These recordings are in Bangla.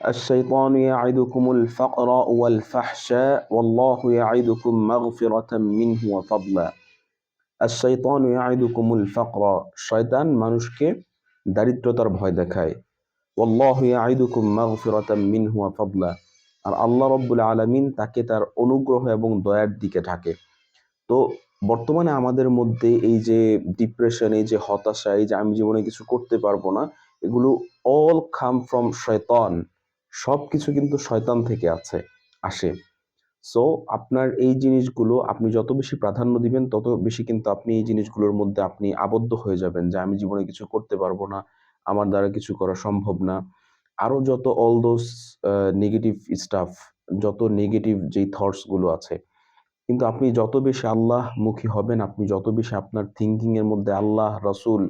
الشيطان يعدكم الفقر والفحشاء والله يعدكم مغفرة منه وفضلا الشيطان يعدكم الفقر শয়তান মানুষকে দারিদ্রতার ভয় দেখায় والله يعدكم مغفرة منه وفضلا আর আল্লাহ রব্বুল আলামিন তাকে তার অনুগ্রহ এবং দয়ার দিকে ঢাকে তো বর্তমানে আমাদের মধ্যে এই যে ডিপ্রেশন এই যে হতাশা এই যে আমি জীবনে কিছু করতে পারবো না এগুলো অল কাম ফ্রম শয়তান সব কিছু কিন্তু শয়তান থেকে আছে, আসে। সো আপনার এই জিনিসগুলো আপনি যত বেশি প্রাধান্য দিবেন, তত বেশি কিন্তু আপনি এই জিনিসগুলোর মধ্যে আপনি আবদ্ধ হয়ে যাবেন যে আমি জীবনে কিছু করতে পারব না, আমার দ্বারা কিছু করা সম্ভব না। আরও যত অল দোজ নেগেটিভ স্টাফ যত নেগেটিভ যেই থটসগুলো আছে, কিন্তু আপনি যত বেশি আল্লাহ মুখী হবেন, আপনি যত বেশি আপনার থিঙ্কিং এর মধ্যে আল্লাহ, রসুল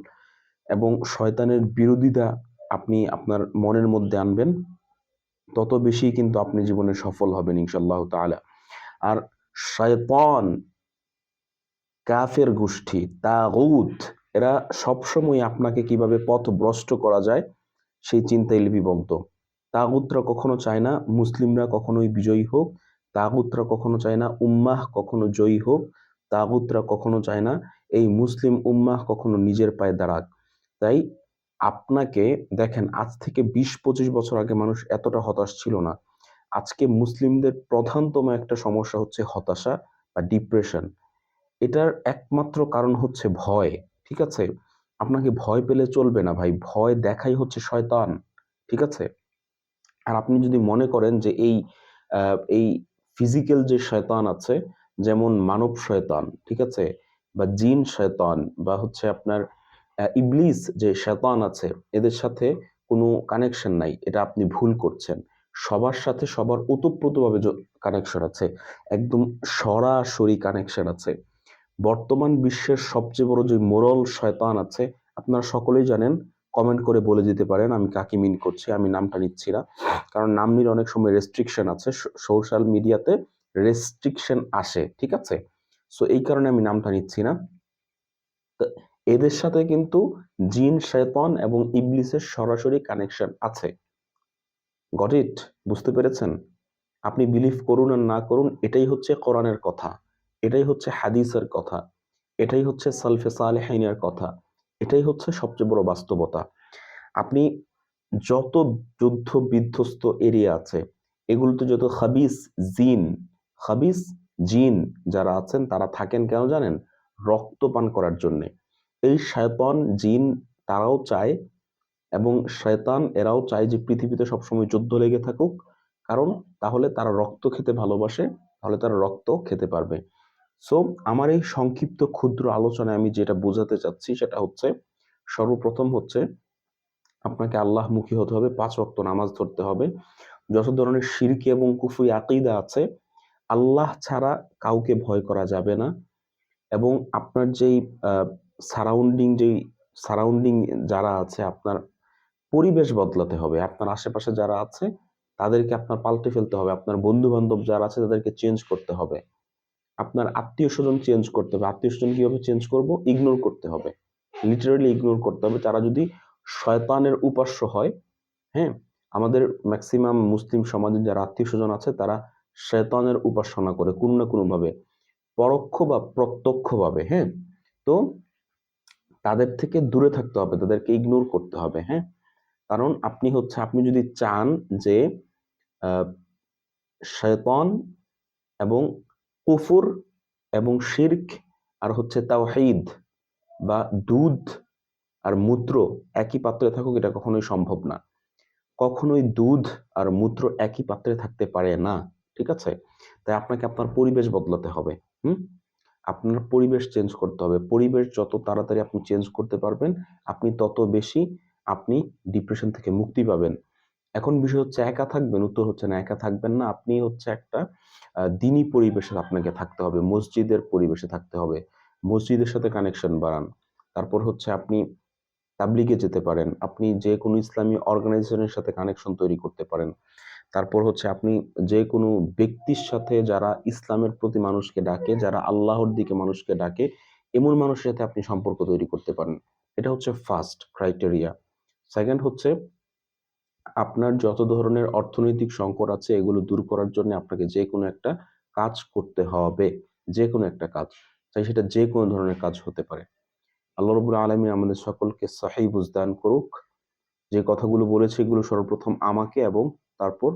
এবং শয়তানের বিরোধিতা আপনি আপনার মনের মধ্যে আনবেন তত বেশি কিন্তু আপনি জীবনে সফল হবেন ইনশাল্লাহ তাআলা। আর শয়তান, কাফের গোষ্ঠী, তাগুত, এরা সবসময় আপনাকে কীভাবে পথ ভ্রষ্ট করা যায়, সেই চিন্তায় লিপিবদ্ধ। তাগুতরা কখনো চায় না মুসলিমরা কখনোই বিজয়ী হোক, তাগুতরা কখনো চায় না উম্মাহ কখনো জয়ী হোক, তাগুতরা কখনো চায় না এই মুসলিম উম্মাহ কখনো নিজের পায়ে দাঁড়াক। তাই আপনাকে দেখেন, আজ থেকে বিশ, পঁচিশ বছর আগে মানুষ এতটা হতাশ ছিল না। আজকে মুসলিমদের প্রধানতম একটা সমস্যা হচ্ছে হতাশা বা ডিপ্রেশন এটার একমাত্র কারণ হচ্ছে ভয়, ঠিক আছে? আপনাকে ভয় পেলে চলবে না ভাই, ভয় দেখাই হচ্ছে শয়তান, ঠিক আছে? আর আপনি যদি মনে করেন যে এই এই ফিজিক্যাল যে শয়তান আছে, যেমন মানব শয়তান, ঠিক আছে? বা জিন শয়তান, বা হচ্ছে আপনার ইবলিস যে শয়তান আছে, এদের সাথে কোনো কানেকশন নাই, এটা আপনি ভুল করছেন। সবার সাথে সবার ওতপ্রোতভাবে কানেকশন আছে, একদম সরাসরি কানেকশন আছে। বর্তমান বিশ্বের সবচেয়ে বড় যে মোরল শয়তান আছে, আপনারা সকলেই জানেন কমেন্ট করে বলে দিতে পারেন, আমি কাকে মিন করছি, আমি নামটা নিচ্ছি না। কারণ নাম নিলে অনেক সময় রেস্ট্রিকশন আছে সোশ্যাল মিডিয়াতে রেস্ট্রিকশন আসে, ঠিক আছে? সো এই কারণে আমি নামটা নিচ্ছি না। এদের সাথে কিন্তু জিন, শয়তান এবং ইবলিসের সরাসরি কানেকশন আছে। গট ইট বুঝতে পেরেছেন? আপনি বিলিভ করুন আর না করুন, এটাই হচ্ছে কোরআনের কথা। এটাই হচ্ছে হাদিসের কথা। এটাই হচ্ছে সালফে সালেহাইনের কথা। এটাই হচ্ছে সবচেয়ে বড় বাস্তবতা। আপনি যত যুদ্ধ বিধ্বস্ত এরিয়া আছে, এগুলোতে যত খাবিস, জিন খাবিস, জিন যারা আছেন, তারা থাকেন কেন জানেন? রক্ত পান করার জন্যে। এই শয়তান জিন তারাও চায় এবং শয়তান এরাও চায় যে পৃথিবীতে সবসময় যুদ্ধ লেগে থাকুক। কারণ তাহলে তারা রক্ত খেতে ভালোবাসে, তাহলে তারা রক্ত খেতে পারবে। সো আমার এই সংক্ষিপ্ত ক্ষুদ্র আলোচনায় আমি যেটা বোঝাতে চাচ্ছি সেটা হচ্ছে, সর্বপ্রথম হচ্ছে আপনাকে আল্লাহমুখী হতে হবে, পাঁচ রক্ত নামাজ ধরতে হবে। যত ধরনের সিরকি এবং কুফুরি আকিদা আছে, আল্লাহ ছাড়া কাউকে ভয় করা যাবে না। এবং আপনার যেই সারাউন্ডিং যেই সারাউন্ডিং যারা আছে, আপনার পরিবেশ বদলাতে হবে। আপনার আশেপাশে যারা আছে, তাদেরকে আপনার পাল্টে ফেলতে হবে। আপনার বন্ধু বান্ধব যারা আছে, তাদেরকে চেঞ্জ করতে হবে। আপনার আত্মীয় স্বজন চেঞ্জ করতে হবে। আত্মীয় স্বজন কীভাবে চেঞ্জ করব? ইগনোর করতে হবে। লিটারালি ইগনোর করতে হবে। তারা যদি শয়তানের উপাস্য হয় হ্যাঁ আমাদের ম্যাক্সিমাম মুসলিম সমাজে যারা আত্মীয় স্বজন আছে, তারা শয়তানের উপাসনা করে, কোনো না কোনোভাবে, পরোক্ষ বা প্রত্যক্ষভাবে হ্যাঁ। তো তাদের থেকে দূরে থাকতে হবে, তাদেরকে ইগনোর করতে হবে হ্যাঁ? কারণ আপনি হচ্ছে, আপনি যদি চান যে শয়তান এবং কুফুর এবং শির্ক আর হচ্ছে তাওহিদ বা দুধ আর মূত্র একই পাত্রে থাকুক, এটা কখনোই সম্ভব না। কখনোই দুধ আর মূত্র একই পাত্রে থাকতে পারে না, ঠিক আছে? তাই আপনাকে আপনার পরিবেশ বদলাতে হবে, হুম? আপনার পরিবেশ চেঞ্জ করতে হবে। পরিবেশ যত তাড়াতাড়ি আপনি চেঞ্জ করতে পারবেন, আপনি তত বেশি আপনি ডিপ্রেশন থেকে মুক্তি পাবেন। এখন বিষয় হচ্ছে একা থাকবেন, উত্তর হচ্ছে না, একা থাকবেন না। আপনি হচ্ছে একটা দিনই পরিবেশে আপনাকে থাকতে হবে, মসজিদের পরিবেশে থাকতে হবে। মসজিদের সাথে কানেকশন বাড়ান। তারপর হচ্ছে আপনি তাবলিগে যেতে পারেন। আপনি যে কোনো ইসলামী অর্গানাইজেশনের সাথে কানেকশন তৈরি করতে পারেন। তারপর হচ্ছে আপনি যে কোনো ব্যক্তির সাথে যারা ইসলামের প্রতি মানুষকে ডাকে, যারা আল্লাহর দিকে মানুষকে ডাকে, এমন মানুষের সাথে আপনি সম্পর্ক তৈরি করতে পারেন। এটা হচ্ছে ফার্স্ট ক্রাইটেরিয়া সেকেন্ড হচ্ছে, আপনার যত ধরনের অর্থনৈতিক সংকট আছে, এগুলো দূর করার জন্য আপনাকে যে কোনো একটা কাজ করতে হবে যে কোনো একটা কাজ। তাই সেটা যে কোনো ধরনের কাজ হতে পারে। আল্লাহ রবুল আলমী আমাদের সকলকে সাহি বুঝদান করুক। যে কথাগুলো বলেছে, এগুলো সর্বপ্রথম আমাকে এবং তারপর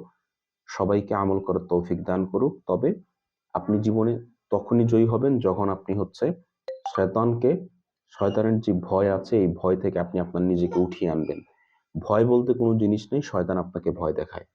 সবাইকে আমল করার তৌফিক দান করুক। তবে আপনি জীবনে তখনই জয়ী হবেন যখন আপনি হচ্ছে শয়তানকে, শয়তানের যে ভয় আছে, এই ভয় থেকে আপনি আপনার নিজেকে উঠিয়ে আনবেন। ভয় বলতে কোনো জিনিস নেই, শয়তান আপনাকে ভয় দেখায়।